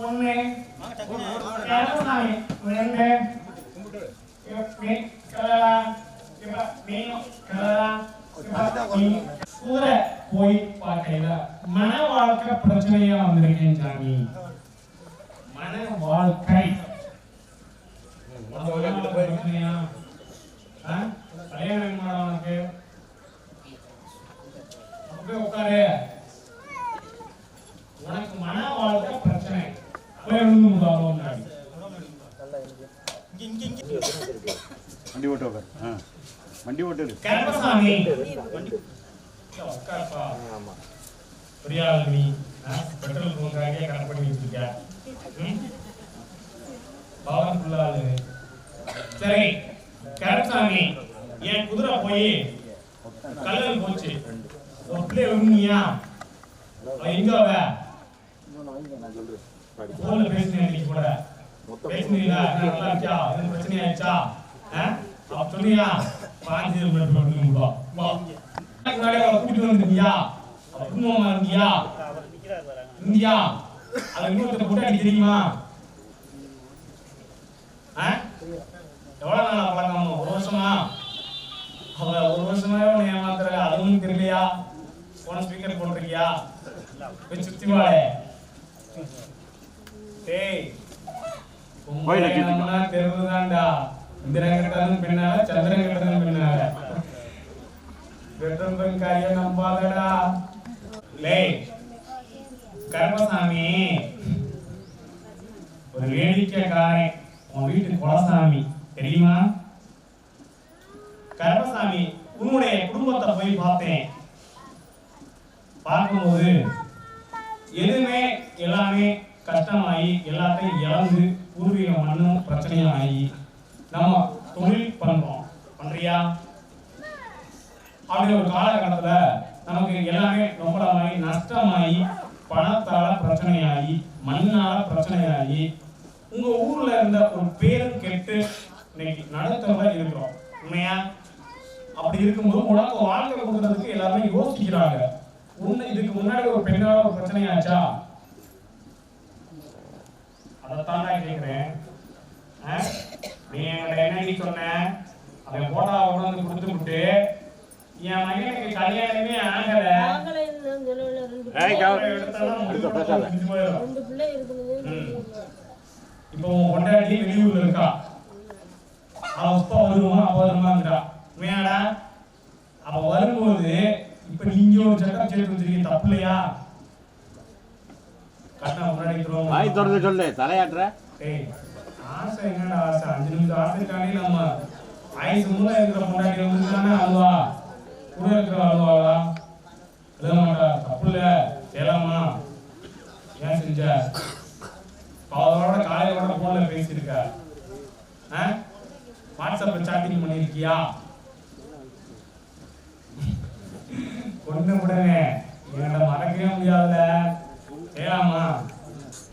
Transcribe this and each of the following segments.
ஒண்ணு கருப்பசாமி ரெண்டு இப்படி கலரா கூட போய் மன வாழ்க்கை பிரச்சனையா வந்திருக்கேன் சாமி. மன வாழ்க்கை. உனக்கு மன வாழ்க்கை பிரச்சனையா? ஆ? கல்யாணம் பண்ண உனக்கு அப்படியே உட்காரு உனக்கு மன வாழ்க்கை பிரச்சனை போய் விழுந்து முதாலும் முன்னாடி வண்டி ஓட்டு உட்கார் ஆ வண்டி ஓட்டு கருப்பசாமி. உட்காருப்பா புரியாது நீ ஆ? பெட்ரோல் பங்காக கணக்கு பண்ணி வச்சிருக்க. ம்? பவன் ஃபுல்லாது சரி கருப்பசாமி என் குதிரை போய் கல்லல் போச்சு. பிள்ளை விரும்பியா எங்க அவ? போன்ல பேசினேன் இன்னைக்கு கூட. பேசினீங்களா? நல்லா இருக்கியா பிரச்சனை ஆயிடுச்சா? ஆ? அப்ப சொன்னியா? பாஞ்சு மினிட் வந்து வா வா முன்னாடி அவளை கூட்டிட்டு வந்திருக்கியா அவ குடும்பமா இருந்தியா இந்தியா அவ இன்னொருத்தர் கூட்டாடி தெரியுமா? எவ்வளவு நாளா பழக்கம் ஒரு வருஷமா அவ ஒரு வருஷமாவே உன்னை ஏமாத்துற அதுவும் தெரியலையா போன ஸ்பீக்கர் போட்டிருக்கியா போய் சுத்தி வாழே டேய் கோயிலை சுத்தி வா. உண்மையா தெரிஞ்சுதான்டா இந்திரன் கிட்டதும் பின்னால. சந்திரன் கிட்டதும் பின்னால நம்பாதடா. லே கர்மசாமி ஒரு வேடிக்கைக்காரன் உன் வீட்டு குலசாமி. தெரியுமா? கர்மசாமி உன்னுடைய குடும்பத்தை போய் பார்த்தேன். பார்க்கும்போது எதுவுமே எல்லாமே கஷ்டமாகி எல்லாத்தையும் இழந்து பூர்வீக மண்ணும் பிரச்சனையும் ஆகி நம்ம தொழில் பண்றோம். பண்றியா? அப்படி ஒரு காலகட்டத்துல நமக்கு எல்லாமே ரொம்பமாகி நஷ்டமாகி பணத்தால பிரச்சனையாகி மண்ணால பிரச்சனையாகி உங்க ஊர்ல இருந்த ஒரு பேரும் கெட்டு இன்னைக்கு நடுத்தரல இருக்கிறோம். உண்மையா? அப்படி இருக்கும்போது உனக்கு வாழ்க்கை கொடுக்கறதுக்கு எல்லாருமே யோசிக்கிறாங்க. உன்னை இதுக்கு முன்னாடி ஒரு பெண்ணால ஒரு பிரச்சனையாச்சா அதைத்தான் நான் கேட்கிறேன் நீ என்கிட்ட என்ன நீ சொன்ன அவன் போட்டா உணர்ந்து கொடுத்து விட்டு என் மகனுக்கு கல்யாணமே ஆகல. இப்போ பொண்டாட்டி வெளியூர்ல இருக்கா? அவன் அப்பா வருவான் அப்பா வருவாங்கிறா உண்மையாடா? அவ வரும்போது இப்ப நீங்க ஒரு சட்டம் சேர்த்து வச்சிருக்கீங்க தப்பு இல்லையா கட்டின முன்னாடி வாய் திறந்து சொல்லு தலையாட்டுற. ஆசை என்னடா ஆசை? அஞ்சு நிமிஷம் ஆசைக்காண்டி நம்ம ஆயுசு மூலம் இருக்கிற பொண்டாட்டி தானே அழுவா கூட இருக்கிற அழுவாளா எழுத மாட்டா தப்பு இல்ல. செய்யலாமா ஏன் செஞ்ச? அவரோட காலையோட போன்ல பேசியிருக்க. ஆ? வாட்ஸ்அப்ல சாட்டிங் பண்ணிருக்கியா கொண்டு விடுங்க. என்னோட மறக்கவே முடியாதுல செய்யலாமா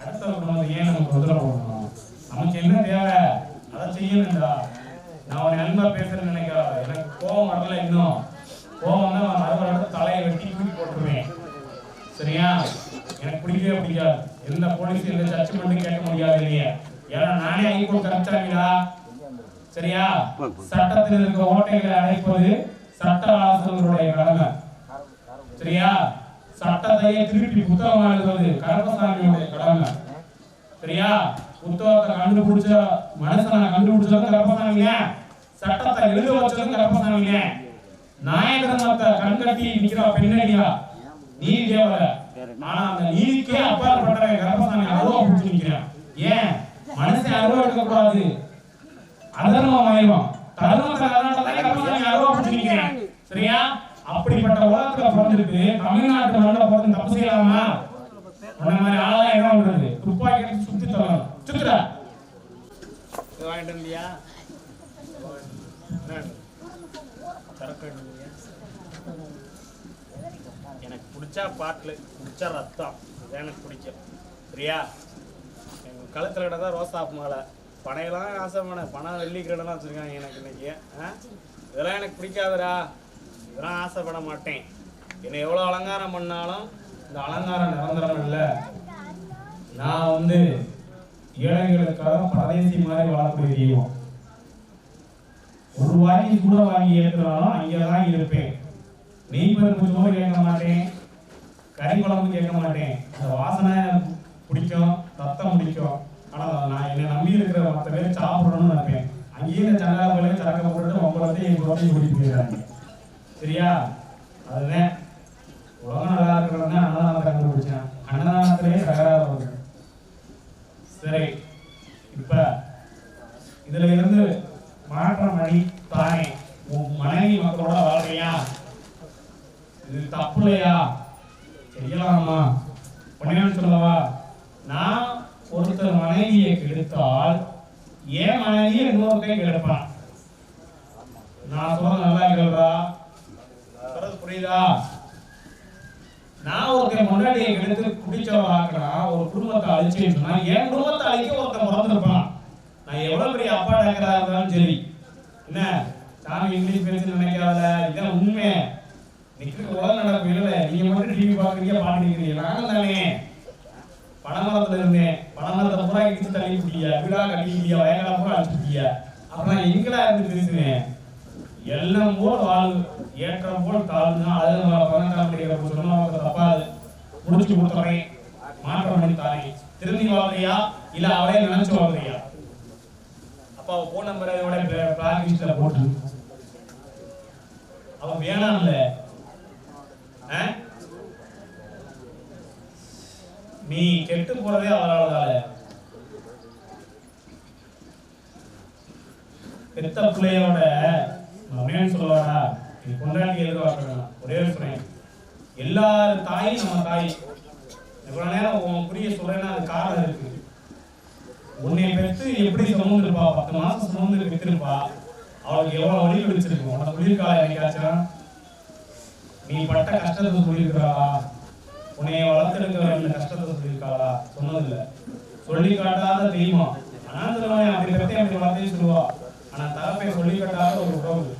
அடுத்த குடும்பத்தை ஏன் நமக்கு தொந்தரவு பண்ணணும் நமக்கு என்ன தேவை அதை செய்யணும்டா நான் ஒரு நண்பா பேசுறேன்னு நினைக்காத எனக்கு கோபம் வரல இன்னும் கோபம் தான் நான் அறுபது இடத்துல தலையை வெட்டி தூக்கி போட்டுருவேன் சரியா எனக்கு பிடிக்கவே பிடிக்காது எந்த போலீஸ் எந்த ஜட்ஜ்மெண்ட்டும் கேட்க முடியாது இல்லையா ஏன்னா நானே ஹைகோர்ட் கரெக்டாங்களா சரியா? சட்டத்தில் இருக்க ஓட்டைகளை அடைப்பது சட்ட ஆசிரியர்களுடைய கடமை. சரியா? சட்டத்தையே திருப்பி புத்தகம் எழுதுவது கருப்பசாமியுடைய கடமை. சரியா? புத்தகத்தை கண்டுபிடிச்ச மனுஷனை கண்டுபிடிச்சதும் கருப்பசாமிங்க சட்டத்தை எழுத வச்சதும் கருப்பசாமிங்க நாயகரமத்தை கண்கட்டி நிக்கிற பெண்ணடியா நீதி தேவல ஆனா அந்த நீதிக்கே அப்பாற்பட்ட கருப்பசாமி அருவா பிடிச்சு நிக்கிறேன். ஏன்? மனுஷன் அருவா எடுக்க கூடாது அதர்மம் ஆயிரும் தர்மத்தை கர்நாடகத்தை கருப்பசாமி அருவா பிடிச்சு நிக்கிறான் சரியா? அப்படிப்பட்ட உலகத்துல பிறந்திருக்கு. தமிழ்நாட்டு மண்ணில் பிறந்து தப்பு செய்யலாமா? உன்ன மாதிரி ஆளா என்ன பண்றது? துப்பாக்கி எடுத்து சுத்தி தரலாம் சுத்துற வாங்கிட்டு வந்தியா? எனக்கு பிடிச்சா பாட்டில் பிடிச்சா ரத்தம். எனக்கு பிடிக்கும். சரியா? எங்கள் கழுத்துல கிட்ட தான் ரோசா மாலை. பனையெல்லாம் ஆசைப்பட பணம் வெள்ளி கிரீடம்லாம் வச்சிருக்காங்க எனக்கு இன்னைக்கு. ஆ? இதெல்லாம் எனக்கு பிடிக்காதுடா. இதெல்லாம் ஆசைப்பட மாட்டேன். என்னை எவ்வளோ அலங்காரம் பண்ணாலும் இந்த அலங்காரம் நிரந்தரம் இல்லை. நான் வந்து ஏழைகளுக்காக பரதேசி மாதிரி வளர்த்து தெய்வம். ஒரு வாங்கி கூட வாங்கி ஏற்றுனாலும் அங்கே தான் இருப்பேன். நெய் பருப்பு சோறு கேட்க மாட்டேன். கறி குழம்பு கேட்க மாட்டேன். அந்த வாசனை பிடிக்கும் ரத்தம் பிடிக்கும். ஆனால் நான் என்னை நம்பி இருக்கிற மற்ற பேர் சாப்பிடணும்னு நினைப்பேன். அங்கேயே இந்த சங்காளர்களே சரக்க போட்டு உங்களை என் குழந்தைய கூட்டிட்டு போயிடுறாங்க. சரியா? அதுதான்? உலகம் நல்லா இருக்கிறவங்க அன்னதானம் அன்னதானத்தை கண்டுபிடிச்சேன். அன்னதானத்திலே தகராறு. வருது சரி இப்ப இதுல இருந்து மாற்றம் அடி தானே உன் மனைவி மக்களோட வாழ்றியா இது தப்பு இல்லையா செய்யலாமா? பொன்னியன் சொல்லவா நான் ஒருத்தர் மனைவியை கெடுத்தால் ஏன் மனைவியை இன்னொருத்தையும் கெடுப்பான். நான் சொல்றது நல்லா கேள்றா புரியுதா? நான் ஒருத்தன் முன்னாடியை கெடுத்து குடிச்சவன் ஆக்கினா ஒரு குடும்பத்தை அழிச்சுன்னா என் குடும்பத்தை அழிக்க ஒருத்தன் பிறந்திருப்பான் நான் எவ்வளவு பெரிய அப்பா டேக்கரா இருந்தாலும் சரி. என்ன? சாமி இங்கிலீஷ் பேசி நினைக்காத இதான் உண்மை. நிக்கிற உலக நடப்பு இல்லை நீங்க மட்டும் டிவி பாக்குறீங்க பாக்குறீங்க நானும் தானே. பணமரத்துல இருந்தேன் பணமரத்தை பூரா இடிச்சு தள்ளி விட்டிய வீடா கட்டிக்கிட்டியா வயக்கால பூரா அடிச்சுட்டியா அப்புறம் எங்கடா இருந்து பேசுவேன் எல்லாம் போல் வாழ் ஏற்றம் போல் தாழ்ந்து அது பதினெட்டாம் படிக்கிற சொன்னவங்க தப்பாது முடிச்சு கொடுத்துறேன். மாற்றம் பண்ணி தாரேன். திரும்பி வாழ்றியா இல்ல அவளே நினைச்சு வாழ்றியா அப்பா போன் நம்பர் அதோட பிளாக் லிஸ்ட்ல போட்டு அவ வேணாம்ல. நீ கெட்டு போறதே அவளால பெத்த பிள்ளையோட மகன் சொல்லுவாடா நீ கொண்டாடி எதிர்பார்க்கணும் ஒரே ஒரு சொல்றேன் எல்லா தாயும் நம்ம தாய். இவ்வளவு நேரம் உன் புரிய சொல்றேன்னா அது காரணம் இருக்கு. உன்னை பெற்று எப்படி சுமந்துருப்பா? பத்து மாசம் சுமந்து பெற்றிருப்பா அவளுக்கு எவ்வளவு வழி பிடிச்சிருக்கும் உனக்கு குளிர்காலம் என்னைக்காச்சும்? நீ பட்ட கஷ்டத்தை சொல்லியிருக்கிறாளா உன்னைய வளர்த்தெடுக்க வேண்டிய கஷ்டத்தை சொல்லியிருக்காளா? சொன்னதில்ல. சொல்லி காட்டாத தெய்வம் அனாந்திரவன் அப்படி பத்தி அப்படி வார்த்தையும் சொல்லுவா. ஆனா தகப்பை சொல்லி காட்டாத ஒரு உறவு.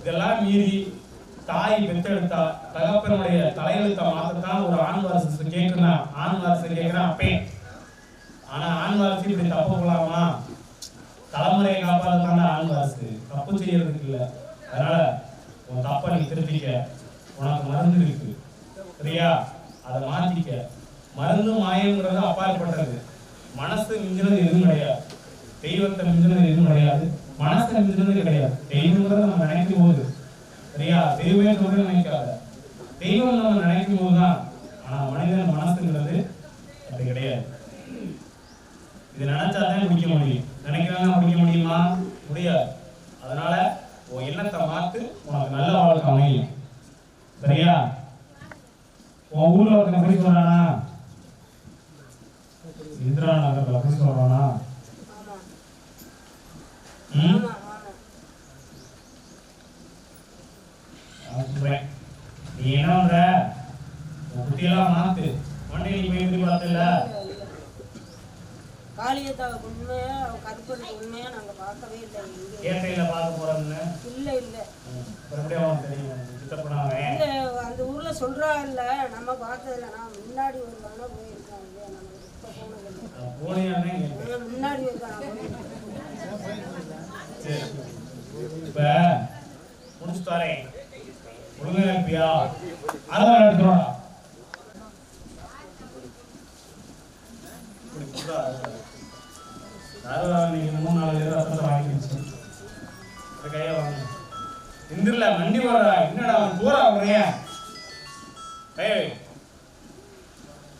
இதெல்லாம் மீறி தாய் பெத்தெடுத்தா தகப்பனுடைய தலையெழுத்த மாத்தத்தான் ஒரு ஆண் வாரிசு கேட்கிறான் ஆண் வாரிசு கேட்கிறான் அப்பேன் ஆனா ஆண் வாரிசு இப்படி தப்பு போலாமா? தலைமுறையை காப்பாற்றான ஆண் வாரிசு. தப்பு செய்யறதுக்கு இல்ல. அதனால உன் தப்பை நீ திருத்திக்க. உனக்கு மருந்து இருக்கு. சரியா? அதை மாத்திக்க. மருந்து மாயங்கிறது அப்பாற்பட்டது. மனசு மிஞ்சினது எதுவும் கிடையாது. தெய்வத்தை மிஞ்சினது எதுவும் கிடையாது. மனசை மிஞ்சினது கிடையாது. தெய்வங்கிறத நம்ம நினைக்கும் போது சரியா? தெய்வமே சொல்றது நினைக்காத. தெய்வம் நம்ம நினைக்கும் போதுதான் ஆனா மனிதன் மனசுங்கிறது அது கிடையாது. இது நினைச்சாதான் முடிக்க முடியும். நினைக்கிறாங்க முடிக்க முடியுமா? முடியாது. அதனால உன் எண்ணத்தை மாத்து உனக்கு நல்ல வாழ்க்கை அமையும். சரியா? உன் ஊர்ல ஒருத்தன் குறி சொல்றானா இந்திரா நகர்ல ம்? நான் சொல்றேன். நீ என்ன பண்ற? உன் புத்தியெல்லாம் மாத்து. வண்டி நீ போய் திரும்பி பார்த்தல காளியத்தா உண்மையா அவ கருப்பனுக்கு உண்மையா நாங்க பார்க்கவே இல்லை. இயற்கையில பார்க்க போறேன்னு. இல்ல இல்ல. எப்படி தெரியும்? இல்ல அந்த ஊர்ல சொல்றா இல்ல நம்ம பார்த்ததில்ல நான் முன்னாடி ஒரு தடவை போயிருக்கேன் இல்லையா? நம்ம இப்ப போனதில்லை. முன்னாடி ஒரு தடவை இப்ப முடிச்சு தரேன் இருப்பியா? அதான் மூணு நாலு பேர் ரத்தத்தை வாங்கிடுச்சு கையை வாங்க. இந்திரல மண்டி வர்றா என்னடா அவன் தூரா வர்றிய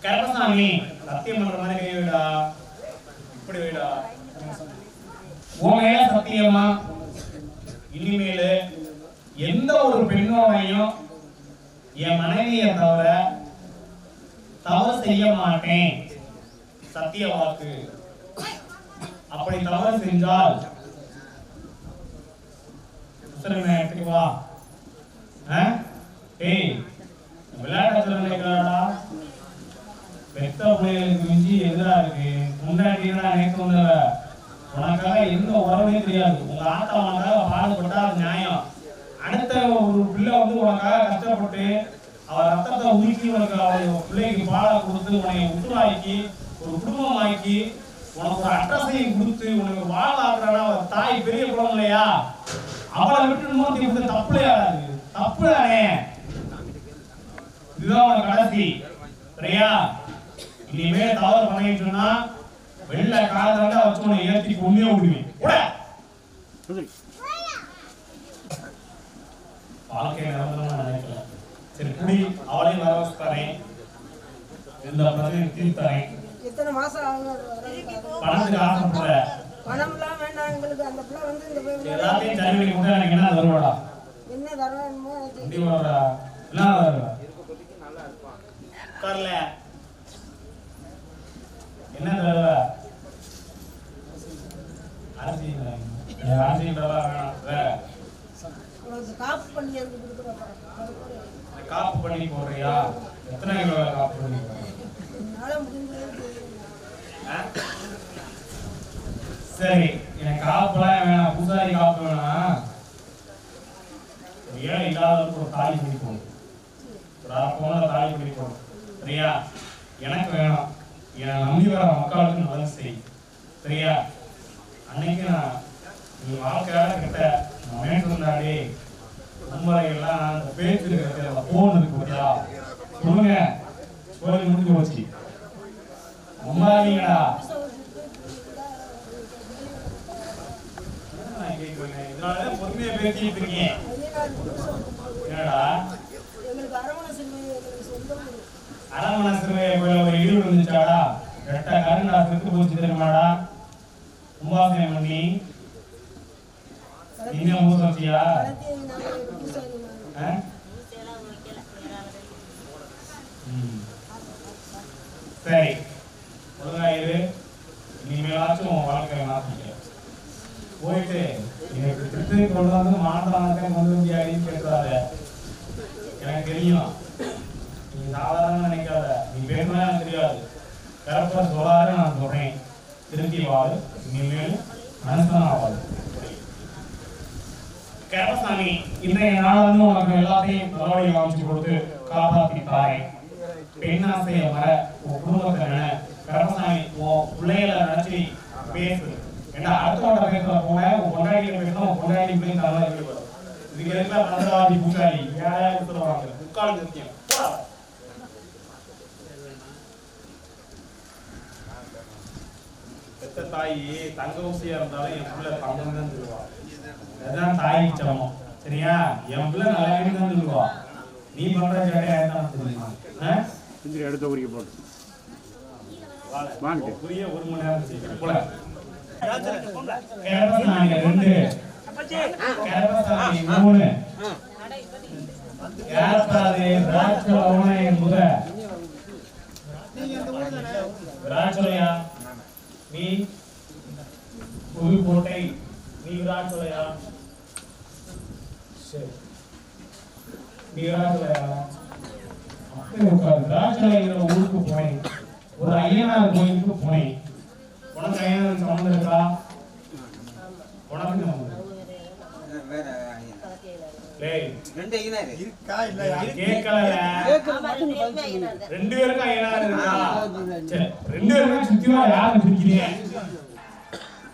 ஏய் சத்தியம் பண்ற மாதிரி கை வைடா. இப்படி வைடா. உன் மேல சத்தியமா இனிமேல எந்த ஒரு பெண்ணோடையும் என் மனைவியை தவிர தவறு செய்ய மாட்டேன். சத்திய வாக்கு. அப்படி தவறு செஞ்சால் எடுத்துக்கு வா. ஆ? ஏய் விளையாட்டு நினைக்கிறாடா பெத்த பிள்ளைகளுக்கு மிஞ்சி எதிராக இருக்கு. முன்னாடி நான் நேற்று வந்தவ உனக்காக எந்த உறவுமே தெரியாது. உங்க ஆத்தா உனக்காக பாடுபட்டா அது நியாயம். அடுத்த ஒரு பிள்ளை வந்து உனக்காக கஷ்டப்பட்டு அவள் ரத்தத்தை உருக்கி உனக்கு அவளுடைய பிள்ளைக்கு பாலை கொடுத்து உன்னை உற்றுவாக்கி ஒரு குடும்பமாக்கி உனக்கு ஒரு அட்ரஸையும் கொடுத்து உனக்கு வாழ்வாக்குறானா அவ தாய் பெரிய குளம் இல்லையா? அவளை விட்டு நோக்கி விட்டு தப்பு தப்பு தானே? இதுதான் உனக்கு கடைசி. சரியா? இனிமே தவறு பண்ணிட்டு சொன்னா வெள்ள காலத்துல வச்சு உன்னை ஏத்தி கொண்டே விடுவேன் வாழ்க்கை நிரந்தரமா நினைக்கல. சரி குடி. அவளையும் வர வச்சு தரேன் இந்த பிரச்சனை தீர்த்து தரேன் எத்தனை மாசம்? பணத்துக்கு ஆசைப்படுற பணம்லாம் வேண்டாம். எங்களுக்கு அந்த பிள்ளை வந்து இந்த பிள்ளை எல்லாத்தையும் சரி பண்ணி கொடுத்தா எனக்கு என்ன என்ன வருவா என்ன வருவா உட்கார்ல. என்ன தருவ அரிசி அரிசின்றவா வேணாம் வேற. உனக்கு காப்பு பண்ணி போடுறியா? எத்தனை கிலோ காப்பு பண்ணி? சரி எனக்கு காப்புலாம் வேணாம். பூசாரி காப்பு வேணாம். ஏழை இல்லாதவருக்கு ஒரு தாலி பிடிக்கும் ஒரு அரை பவுன்ல தாலி பிடிக்கும் சரியா? எனக்கு வேணாம். என்னை நம்பி வர மக்களுக்கு நல்லது செய் சரியா? அன்னைக்கு நான் நீ வாழ்க்கையால கிட்ட நான் வேண்டியிருந்தாடே உங்களை எல்லாம் அந்த பேச்சு இருக்கிறது அந்த போன் இருக்கு பார்த்தியா சொல்லுங்க. சொல்லி முடிஞ்சு போச்சு. நம்பாதீங்கடா. இதனாலதான் பொறுமையா பேசிட்டு இருக்கீங்க என்னடா? அரவணை செல்வி போயிட்டு எனக்கு திருப்பி கொண்டு வந்து மாண்டானத்தை கொண்டு வந்து அடின்னு கேட்காத எனக்கு தெரியும். நீ சாதாரண நினைக்காத. நீ பேசுனா எனக்கு தெரியாது. கரெக்டாக சொல்லாரு நான் சொல்றேன். திருப்பி வாழ் இனிமேல் மனுஷன் ஆவாது கேரசாமி இன்றைய நாள் வந்து உனக்கு எல்லாத்தையும் நல்லபடியாக காமிச்சு கொடுத்து காப்பாத்தி தாரேன் பெண்ணாசையை வர உன் குடும்பத்தை நினை. கரசாமி உன் பிள்ளைகளை நினைச்சு பேசு. ஏன்னா அடுத்தவங்க பேசுற போன உன் பொண்டாட்டி பேசினா உன் பொண்டாட்டி போய் நல்லா இதுக்கு மந்திரவாதி வேலையா கொடுத்துருவாங்க முக்கால். பெத்த தாயி தங்க ஊசியா இருந்தாலும் என் பிள்ளை தங்கம் தான் சொல்லுவா. அதுதான் தாய் சமம். சரியா? என் பிள்ளை நல்லா தான் சொல்லுவா. நீ பண்ற சேட்டையா இருந்தா தெரியுமா? ஆ? சுந்தரி அடுத்த குறிக்க போட்டு வாங்கிட்டு புரிய ஒரு மணி நேரம் போல கேரளசாமி ரெண்டு கேரளசாமி மூணு கேரளாதே திராட்சை முத திராட்சையா நீ புதுக்கோட்டை நீ திராட்சையா சரி நீ திராட்சையா அப்படியே உட்காரு திராட்சைங்கிற ஊருக்கு போனேன் ஒரு ஐயனார் கோயிலுக்கு போனேன் உனக்கு ஐயனார் சம்மந்தம் இருக்கா? உனக்கு சம்மந்தம் ரெண்டு நான் கேட்கல ரெண்டு பேருக்கும் ஐயனார் இருக்கா? சரி ரெண்டு பேருமே சுத்திமா யாரு பிடிக்கிறீங்க